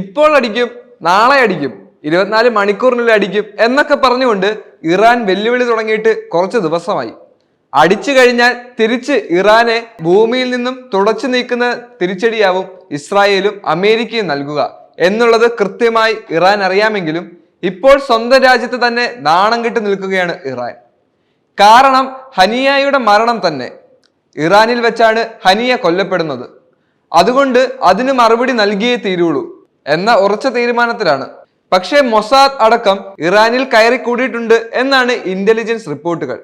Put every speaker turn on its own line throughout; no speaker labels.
ഇപ്പോൾ അടിക്കും നാളെ അടിക്കും ഇരുപത്തിനാല് മണിക്കൂറിനുള്ളിൽ അടിക്കും എന്നൊക്കെ പറഞ്ഞുകൊണ്ട് ഇറാൻ വെല്ലുവിളി തുടങ്ങിയിട്ട് കുറച്ച് ദിവസമായി. അടിച്ചു കഴിഞ്ഞാൽ തിരിച്ച് ഇറാനെ ഭൂമിയിൽ നിന്നും തുടച്ചു നീക്കുന്ന തിരിച്ചടിയാവും ഇസ്രായേലും അമേരിക്കയും നൽകുക എന്നുള്ളത് കൃത്യമായി ഇറാൻ അറിയാമെങ്കിലും ഇപ്പോൾ സ്വന്തം രാജ്യത്ത് തന്നെ നാണം കെട്ട് നിൽക്കുകയാണ് ഇറാൻ. കാരണം ഹനിയയുടെ മരണം തന്നെ ഇറാനിൽ വെച്ചാണ് ഹനിയ കൊല്ലപ്പെടുന്നത്. അതുകൊണ്ട് അതിന് മറുപടി നൽകിയേ തീരുള്ളൂ. എന്ന ഉറച്ച തീരുമാനത്തിലാണ്. പക്ഷേ മൊസാദ് അടക്കം ഇറാനിൽ കയറി കൂടിയിട്ടുണ്ട് എന്നാണ് ഇന്റലിജൻസ് റിപ്പോർട്ടുകൾ.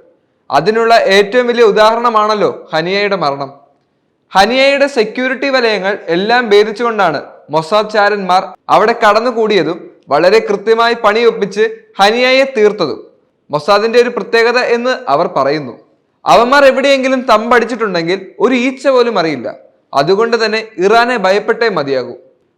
അതിനുള്ള ഏറ്റവും വലിയ ഉദാഹരണമാണല്ലോ ഹനിയയുടെ മരണം. ഹനിയയുടെ സെക്യൂരിറ്റി വലയങ്ങൾ എല്ലാം ഭേദിച്ചുകൊണ്ടാണ് മൊസാദ് ചാരന്മാർ അവിടെ കടന്നുകൂടിയതും വളരെ കൃത്യമായി പണിയൊപ്പിച്ച് ഹനിയയെ തീർത്തതും. മൊസാദിന്റെ ഒരു പ്രത്യേകത എന്ന് അവർ പറയുന്നു. അവന്മാർ എവിടെയെങ്കിലും തമ്പടിച്ചിട്ടുണ്ടെങ്കിൽ ഒരു ഈച്ച പോലും അറിയില്ല. അതുകൊണ്ട് തന്നെ ഇറാനെ ഭയപ്പെട്ടേ മതിയാകൂ.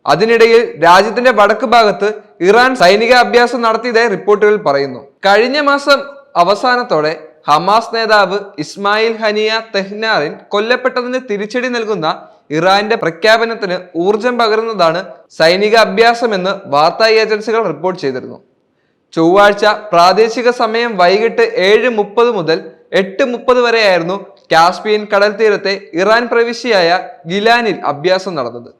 അതിനിടയിൽ രാജ്യത്തിന്റെ വടക്ക് ഭാഗത്ത് ഇറാൻ സൈനിക അഭ്യാസം നടത്തിയതായി റിപ്പോർട്ടുകൾ പറയുന്നു. കഴിഞ്ഞ മാസം അവസാനത്തോടെ ഹമാസ് നേതാവ് ഇസ്മായിൽ ഹനിയ തെഹ്നാറിൻ കൊല്ലപ്പെട്ടതിന് തിരിച്ചടി നൽകുന്ന ഇറാന്റെ പ്രഖ്യാപനത്തിന് ഊർജം പകരുന്നതാണ് സൈനിക അഭ്യാസമെന്ന് വാർത്താ ഏജൻസികൾ റിപ്പോർട്ട് ചെയ്തിരുന്നു. ചൊവ്വാഴ്ച പ്രാദേശിക സമയം വൈകിട്ട് ഏഴ് മുപ്പത് മുതൽ എട്ട് മുപ്പത് വരെയായിരുന്നു കാസ്പിയൻ കടൽ തീരത്തെ ഇറാൻ പ്രവിശ്യയായ ഗിലാനിൽ അഭ്യാസം നടന്നത്.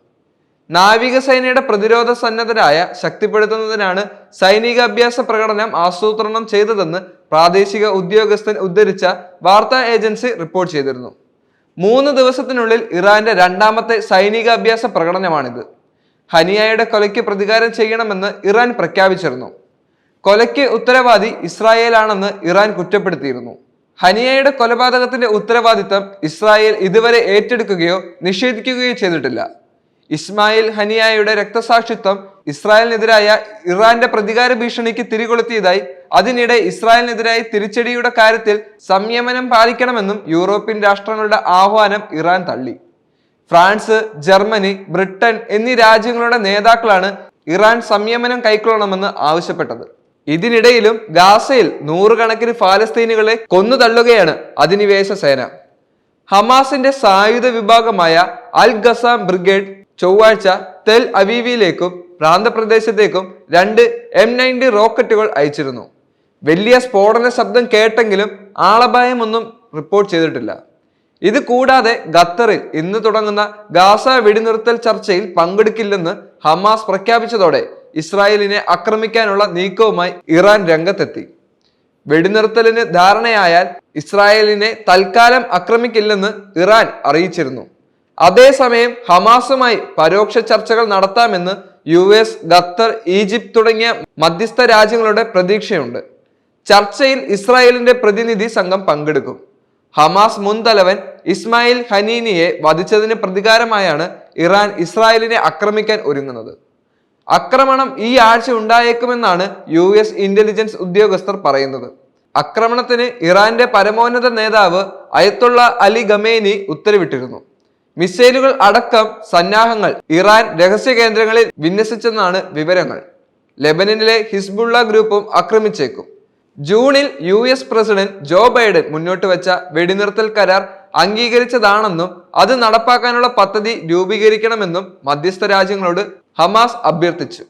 നാവികസേനയുടെ പ്രതിരോധ സന്നദ്ധരായ ശക്തിപ്പെടുത്തുന്നതിനാണ് സൈനികാഭ്യാസ പ്രകടനം ആസൂത്രണം ചെയ്തതെന്ന് പ്രാദേശിക ഉദ്യോഗസ്ഥൻ ഉദ്ധരിച്ച വാർത്താ ഏജൻസി റിപ്പോർട്ട് ചെയ്തിരുന്നു. മൂന്ന് ദിവസത്തിനുള്ളിൽ ഇറാന്റെ രണ്ടാമത്തെ സൈനികാഭ്യാസ പ്രകടനമാണിത്. ഹനിയായുടെ കൊലയ്ക്ക് പ്രതികാരം ചെയ്യണമെന്ന് ഇറാൻ പ്രഖ്യാപിച്ചിരുന്നു. കൊലയ്ക്ക് ഉത്തരവാദി ഇസ്രായേലാണെന്ന് ഇറാൻ കുറ്റപ്പെടുത്തിയിരുന്നു. ഹനിയയുടെ കൊലപാതകത്തിന്റെ ഉത്തരവാദിത്തം ഇസ്രായേൽ ഇതുവരെ ഏറ്റെടുക്കുകയോ നിഷേധിക്കുകയോ ചെയ്തിട്ടില്ല. ഇസ്മായിൽ ഹനിയായുടെ രക്തസാക്ഷിത്വം ഇസ്രായേലിനെതിരായ ഇറാന്റെ പ്രതികാര ഭീഷണിക്ക് തിരികൊളുത്തിയതായി അതിനിടെ ഇസ്രായേലിനെതിരായ തിരിച്ചടിയുടെ കാര്യത്തിൽ സംയമനം പാലിക്കണമെന്നും യൂറോപ്യൻ രാഷ്ട്രങ്ങളുടെ ആഹ്വാനം ഇറാൻ തള്ളി. ഫ്രാൻസ് ജർമ്മനി ബ്രിട്ടൻ എന്നീ രാജ്യങ്ങളുടെ നേതാക്കളാണ് ഇറാൻ സംയമനം കൈക്കൊള്ളണമെന്ന് ആവശ്യപ്പെട്ടത്. ഇതിനിടയിലും ഗാസയിൽ നൂറുകണക്കിന് ഫാലസ്തീനുകളെ കൊന്നു തള്ളുകയാണ് അധിനിവേശ സേന. ഹമാസിന്റെ സായുധ വിഭാഗമായ അൽ ഗസാം ബ്രിഗേഡ് ചൊവ്വാഴ്ച തെൽ അവീവിയിലേക്കും പ്രാന്തപ്രദേശത്തേക്കും രണ്ട് എം നയന്റി റോക്കറ്റുകൾ അയച്ചിരുന്നു. വലിയ സ്ഫോടന ശബ്ദം കേട്ടെങ്കിലും ആളപായമൊന്നും റിപ്പോർട്ട് ചെയ്തിട്ടില്ല. ഇത് കൂടാതെ ഖത്തറിൽ ഇന്ന് തുടങ്ങുന്ന ഗാസ വെടിനിർത്തൽ ചർച്ചയിൽ പങ്കെടുക്കില്ലെന്ന് ഹമാസ് പ്രഖ്യാപിച്ചതോടെ ഇസ്രായേലിനെ ആക്രമിക്കാനുള്ള നീക്കവുമായി ഇറാൻ രംഗത്തെത്തി. വെടിനിർത്തലിന് ധാരണയായാൽ ഇസ്രായേലിനെ തൽക്കാലം ആക്രമിക്കില്ലെന്ന് ഇറാൻ അറിയിച്ചിരുന്നു. അതേസമയം ഹമാസുമായി പരോക്ഷ ചർച്ചകൾ നടത്താമെന്ന് യു എസ് ഖത്തർ ഈജിപ്ത് തുടങ്ങിയ മധ്യസ്ഥ രാജ്യങ്ങളുടെ പ്രതീക്ഷയുണ്ട്. ചർച്ചയിൽ ഇസ്രായേലിന്റെ പ്രതിനിധി സംഘം പങ്കെടുക്കും. ഹമാസ് മുൻ തലവൻ ഇസ്മായിൽ ഹനീനിയെ വധിച്ചതിന് പ്രതികാരമായാണ് ഇറാൻ ഇസ്രായേലിനെ ആക്രമിക്കാൻ ഒരുങ്ങുന്നത്. ആക്രമണം ഈ ആഴ്ച ഉണ്ടായേക്കുമെന്നാണ് യു എസ് ഇന്റലിജൻസ് ഉദ്യോഗസ്ഥർ പറയുന്നത്. ആക്രമണത്തിന് ഇറാന്റെ പരമോന്നത നേതാവ് അയത്തുള്ള അലി ഗമേനി ഉത്തരവിട്ടിരുന്നു. മിസൈലുകൾ അടക്കം സന്നാഹങ്ങൾ ഇറാൻ രഹസ്യ കേന്ദ്രങ്ങളിൽ വിന്യസിച്ചെന്നാണ് വിവരങ്ങൾ. ലെബനനിലെ ഹിസ്ബുള്ള ഗ്രൂപ്പും ആക്രമിച്ചേക്കും. ജൂണിൽ U S president Joe Biden മുന്നോട്ട് വെച്ച വെടിനിർത്തൽ കരാർ അംഗീകരിച്ചതാണെന്നും അത് നടപ്പാക്കാനുള്ള പദ്ധതി രൂപീകരിക്കണമെന്നും മധ്യസ്ഥ രാജ്യങ്ങളോട് ഹമാസ് അഭ്യർത്ഥിച്ചു.